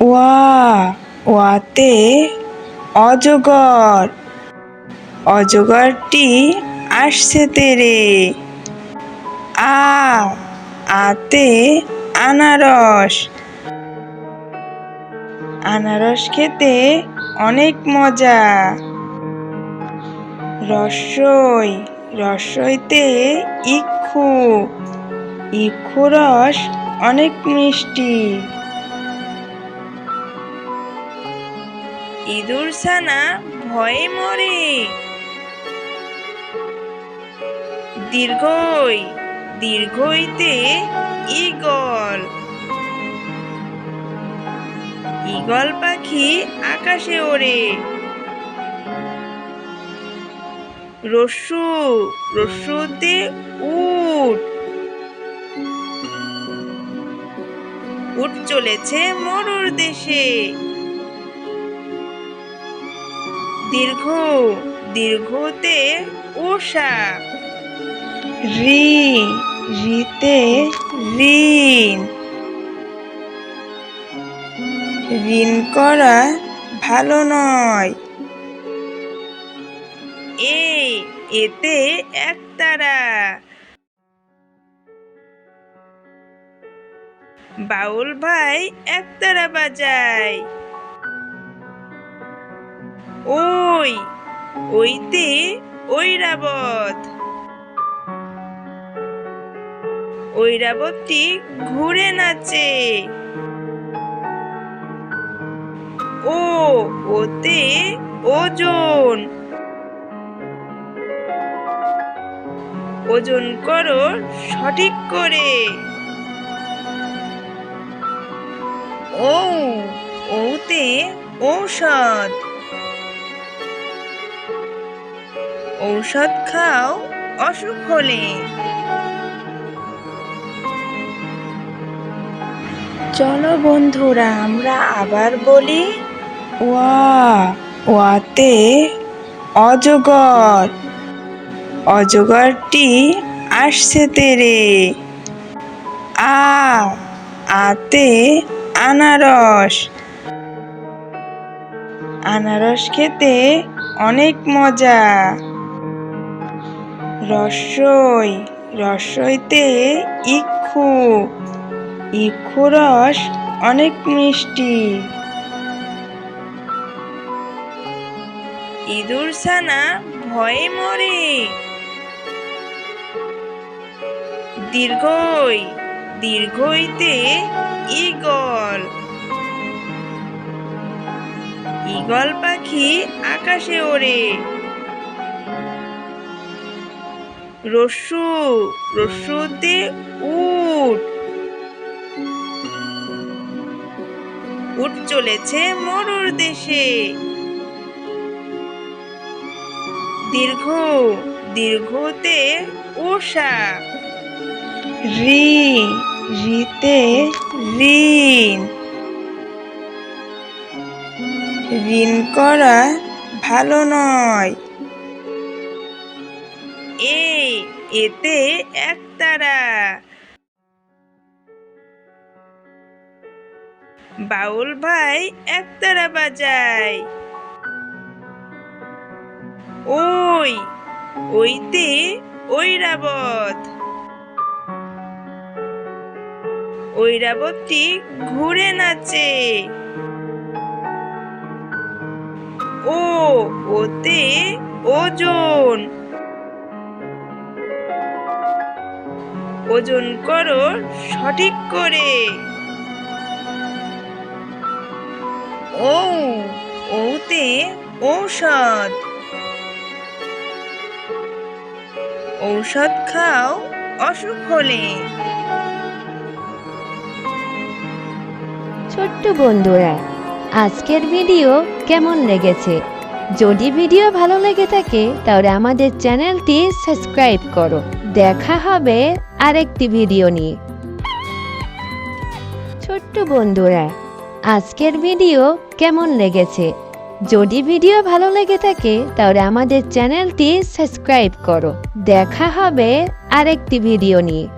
ওয়া ওয়াতে অজগর। অজগরটি আসছে তেরে। আ আতে আনারস। আনারস খেতে অনেক মজা। রসই। রসইতে ইক্ষু। ইক্ষু রস অনেক মিষ্টি। ইঁদুর ছানা ভয়ে মরে। দীর্ঘই, দীর্ঘইতে ঈগল। ঈগল পাখি আকাশে ওড়ে। রস্যু, রস্যুতে উট। উট চলেছে মরুর দেশে। দীর্ঘ, দীর্ঘতে উষা রি, রিতে ঋণ। ঋণ করা ভালো নয়। এ, এতে একতারা। বাউল ভাই একতারা বাজায়। ওই, ওইতে ঐরাবত। ঐরাবতী ঘুরে নাচে। ও, ওতে ওজন। ওজন করো সঠিক করে। ও ওতে ঔষধ। ঔষধ খাও, অসুখ হলে। চলো বন্ধুরা, আমরা আবার বলি, ওয়া, ওয়াতে অজগর। অজগরটি আসছে তেরে। আ, আতে আনারস। আনারস খেতে অনেক মজা। রসই, রসইতে ইক্ষু। ইক্ষু রস অনেক মিষ্টি। ইঁদুর ছানা ভয়ে মরে। দীর্ঘই, দীর্ঘইতে ঈগল। ঈগল পাখি আকাশে ওড়ে। রস্যু রস্যুতে উট। উট চলেছে মরুর দেশে। দীর্ঘ, দীর্ঘতে উষা রি, রিতে ঋণ। ঋণ করা ভালো নয়। এ এতে একতারা বাউল ভাই একতারা বাজায়। ওই, ওইতে ঐরাবত। ঐরাবতী ঘুরে নাচে। ও, ওতে ওজন। ওজন করো সঠিক করে। ও ওতে ঔষধ। ঔষধ খাও অসুখ হলে। ছোট্ট বন্ধুরা, আজকের ভিডিও কেমন লেগেছে? যদি ভিডিও ভালো লেগে থাকে, তাহলে আমাদের চ্যানেলটি সাবস্ক্রাইব করো। দেখা হবে আরেকটি ভিডিও নিয়ে। ছোট্ট বন্ধুরা, আজকের ভিডিও কেমন লেগেছে? যদি ভিডিও ভালো লেগে থাকে, তাহলে আমাদের চ্যানেলটি সাবস্ক্রাইব করো। দেখা হবে আরেকটি ভিডিও নিয়ে।